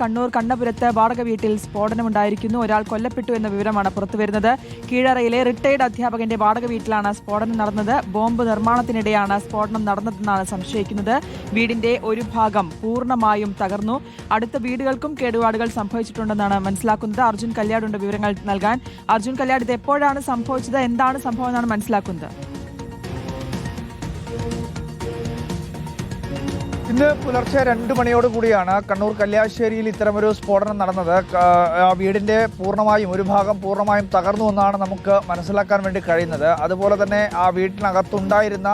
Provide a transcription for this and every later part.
കണ്ണൂർ കണ്ണപുരത്ത് വാടക വീട്ടിൽ സ്ഫോടനമുണ്ടായിരിക്കുന്നു. ഒരാൾ കൊല്ലപ്പെട്ടു എന്ന വിവരമാണ് പുറത്തുവരുന്നത്. കീഴറയിലെ റിട്ടയർഡ് അധ്യാപകന്റെ വാടക വീട്ടിലാണ് സ്ഫോടനം നടന്നത്. ബോംബ് നിർമ്മാണത്തിനിടെയാണ് സ്ഫോടനം നടന്നതെന്നാണ് സംശയിക്കുന്നത്. വീടിന്റെ ഒരു ഭാഗം പൂർണമായും തകർന്നു. അടുത്ത വീടുകൾക്കും കേടുപാടുകൾ സംഭവിച്ചിട്ടുണ്ടെന്നാണ് മനസ്സിലാക്കുന്നത്. അർജുൻ കല്യാടുണ്ട് വിവരങ്ങൾ നൽകാൻ. അർജുൻ കല്യാട് ഇത് എപ്പോഴാണ് സംഭവിച്ചത്? എന്താണ് സംഭവം എന്നാണ് മനസ്സിലാക്കുന്നത്? ഇന്ന് പുലർച്ചെ രണ്ട് മണിയോട് കൂടിയാണ് കണ്ണൂർ കല്യാശ്ശേരിയിൽ ഇത്തരമൊരു സ്ഫോടനം നടന്നത്. ആ വീടിന്റെ പൂർണമായും ഒരു ഭാഗം പൂർണമായും തകർന്നു എന്നാണ് നമുക്ക് മനസ്സിലാക്കാൻ വേണ്ടി കഴിയുന്നത്. അതുപോലെ തന്നെ ആ വീട്ടിനകത്തുണ്ടായിരുന്ന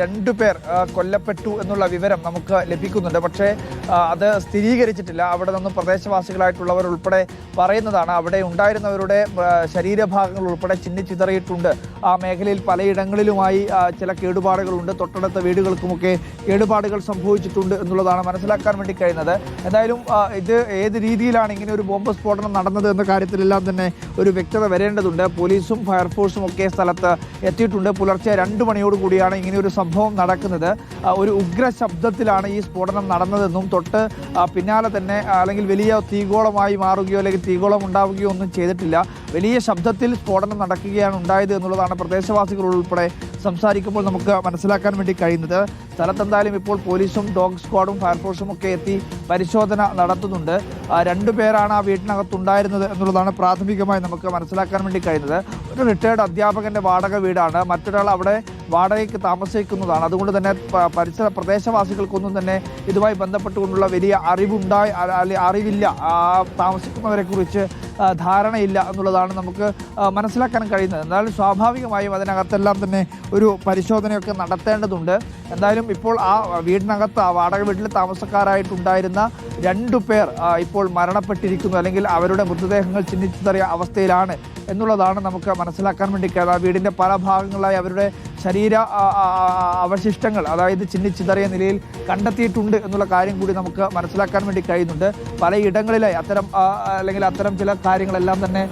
രണ്ടു പേർ കൊല്ലപ്പെട്ടു എന്നുള്ള വിവരം നമുക്ക് ലഭിക്കുന്നുണ്ട്. പക്ഷേ അത് സ്ഥിരീകരിച്ചിട്ടില്ല. അവിടെ നിന്നും പ്രദേശവാസികളായിട്ടുള്ളവർ ഉൾപ്പെടെ പറയുന്നതാണ്. അവിടെ ഉണ്ടായിരുന്നവരുടെ ശരീരഭാഗങ്ങൾ ഉൾപ്പെടെ ചിന്നിച്ചിതറിയിട്ടുണ്ട് ആ മേഖലയിൽ പലയിടങ്ങളിലുമായി ചില കേടുപാടുകളുണ്ട്. തൊട്ടടുത്ത വീടുകൾക്കുമൊക്കെ കേടുപാടുകൾ സംഭവിച്ചിട്ടുണ്ട് എന്നുള്ളതാണ് മനസ്സിലാക്കാൻ വേണ്ടി കഴിയുന്നത്. എന്തായാലും ഇത് ഏത് രീതിയിലാണ് ഇങ്ങനെ ഒരു ബോംബ് സ്ഫോടനം നടന്നത് എന്ന കാര്യത്തിലെല്ലാം തന്നെ ഒരു വ്യക്തത വരേണ്ടതുണ്ട്. പോലീസും ഫയർഫോഴ്സും ഒക്കെ സ്ഥലത്ത് എത്തിയിട്ടുണ്ട്. പുലർച്ചെ രണ്ട് മണിയോട് കൂടിയാണ് ഇങ്ങനെ ഒരു സംഭവം നടക്കുന്നത്. ഒരു ഉഗ്ര ശബ്ദത്തിലാണ് ഈ സ്ഫോടനം നടന്നതെന്നും തൊട്ട് പിന്നാലെ തന്നെ അല്ലെങ്കിൽ വലിയ തീഗോളമായി മാറുകയോ അല്ലെങ്കിൽ തീഗോളം ഉണ്ടാവുകയോ ഒന്നും ചെയ്തിട്ടില്ല. വലിയ ശബ്ദത്തിൽ സ്ഫോടനം നടക്കുകയാണ് ഉണ്ടായത് എന്നുള്ളതാണ് പ്രദേശവാസികൾ ഉൾപ്പെടെ സംസാരിക്കുമ്പോൾ നമുക്ക് മനസ്സിലാക്കാൻ വേണ്ടി കഴിയുന്നത്. സ്ഥലത്തെന്തായാലും ഇപ്പോൾ പോലീസും ഡോഗ് സ്ക്വാഡും ഫയർഫോഴ്സും ഒക്കെ എത്തി പരിശോധന നടത്തുന്നുണ്ട്. രണ്ടു പേരാണ് ആ വീട്ടിനകത്തുണ്ടായിരുന്നത് എന്നുള്ളതാണ് പ്രാഥമികമായി നമുക്ക് മനസ്സിലാക്കാൻ വേണ്ടി കഴിയുന്നത് ഒരു റിട്ടയർഡ് അധ്യാപകന്റെ വാടക വീടാണ്. മറ്റൊരാൾ അവിടെ വാടകയ്ക്ക് താമസിക്കുന്നതാണ്. അതുകൊണ്ട് തന്നെ പരിസര പ്രദേശവാസികൾക്കൊന്നും തന്നെ ഇതുമായി ബന്ധപ്പെട്ടുകൊണ്ടുള്ള വലിയ അറിവുണ്ടായി അറിവില്ല. താമസിക്കുന്നവരെക്കുറിച്ച് ധാരണയില്ല എന്നുള്ളതാണ് നമുക്ക് മനസ്സിലാക്കാൻ കഴിയുന്നത്. എന്നാലും സ്വാഭാവികമായും അതിനകത്തെല്ലാം തന്നെ ഒരു പരിശോധനയൊക്കെ നടത്തേണ്ടതുണ്ട്. എന്തായാലും ഇപ്പോൾ ആ വീടിനകത്ത് ആ വാടക വീട്ടിൽ താമസക്കാരായിട്ടുണ്ടായിരുന്ന രണ്ടു പേർ ഇപ്പോൾ മരണപ്പെട്ടിരിക്കുന്നു. അല്ലെങ്കിൽ അവരുടെ മൃതദേഹങ്ങൾ ചിഹ്നിച്ചിതറിയ അവസ്ഥയിലാണ് എന്നുള്ളതാണ് നമുക്ക് മനസ്സിലാക്കാൻ വേണ്ടി കഴിയുന്നത്. ആ വീടിന്റെ പല ഭാഗങ്ങളായി അവരുടെ ശരീര അവശിഷ്ടങ്ങൾ അതായത് ചിഹ്നിച്ചിതറിയ നിലയിൽ കണ്ടെത്തിയിട്ടുണ്ട് എന്നുള്ള കാര്യം കൂടി നമുക്ക് മനസ്സിലാക്കാൻ വേണ്ടി കഴിയുന്നുണ്ട്. പലയിടങ്ങളിലായി അത്തരം അല്ലെങ്കിൽ അത്തരം ചില കാര്യങ്ങളെല്ലാം തന്നെ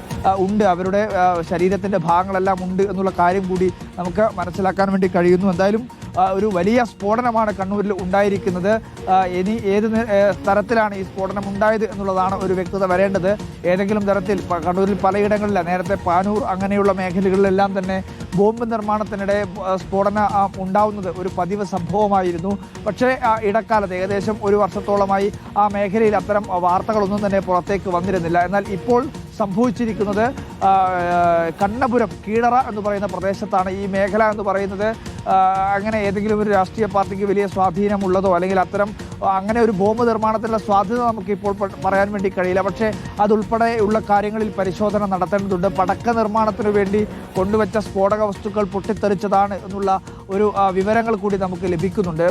ഉണ്ട്. അവരുടെ ശരീരത്തിന്റെ ഭാഗങ്ങളെല്ലാം ഉണ്ട് എന്നുള്ള കാര്യം കൂടി നമുക്ക് മനസ്സിലാക്കാൻ വേണ്ടി കഴിയുന്നു. എന്തായാലും ഒരു വലിയ സ്ഫോടനമാണ് കണ്ണൂരിൽ ഉണ്ടായിരിക്കുന്നത്. ഇനി ഏത് തരത്തിലാണ് ഈ സ്ഫോടനം ഉണ്ടായത് എന്നുള്ളതാണ് ഒരു വ്യക്തത വരേണ്ടത്. ഏതെങ്കിലും തരത്തിൽ കണ്ണൂരിൽ പലയിടങ്ങളിലാണ് നേരത്തെ പാനൂർ അങ്ങനെയുള്ള മേഖലകളിലെല്ലാം തന്നെ ബോംബ് നിർമ്മാണത്തിനിടെ സ്ഫോടന ഉണ്ടാവുന്നത് ഒരു പതിവ് സംഭവമായിരുന്നു. പക്ഷേ ഇടക്കാലത്ത് ഏകദേശം ഒരു വർഷത്തോളമായി ആ മേഖലയിൽ അത്തരം വാർത്തകളൊന്നും തന്നെ പുറത്തേക്ക് വന്നിരുന്നില്ല. എന്നാൽ ഇപ്പോൾ സംഭവിച്ചിരിക്കുന്നത് കണ്ണപുരം കീഴറ എന്ന് പറയുന്ന പ്രദേശത്താണ് ഈ മേഖല എന്ന് പറയുന്നത്. അങ്ങനെ ഏതെങ്കിലും ഒരു രാഷ്ട്രീയ പാർട്ടിക്ക് വലിയ സ്വാധീനമുള്ളതോ അല്ലെങ്കിൽ അത്തരം അങ്ങനെ ഒരു ബോംബ് നിർമ്മാണത്തിലുള്ള സാധ്യത നമുക്കിപ്പോൾ പറയാൻ വേണ്ടി കഴിയില്ല. പക്ഷേ അതുൾപ്പെടെ ഉള്ള കാര്യങ്ങളിൽ പരിശോധന നടത്തേണ്ടതുണ്ട്. പടക്ക നിർമ്മാണത്തിന് വേണ്ടി കൊണ്ടുവച്ച സ്ഫോടക വസ്തുക്കൾ പൊട്ടിത്തെറിച്ചതാണ് എന്നുള്ള ഒരു വിവരങ്ങൾ കൂടി നമുക്ക് ലഭിക്കുന്നുണ്ട്.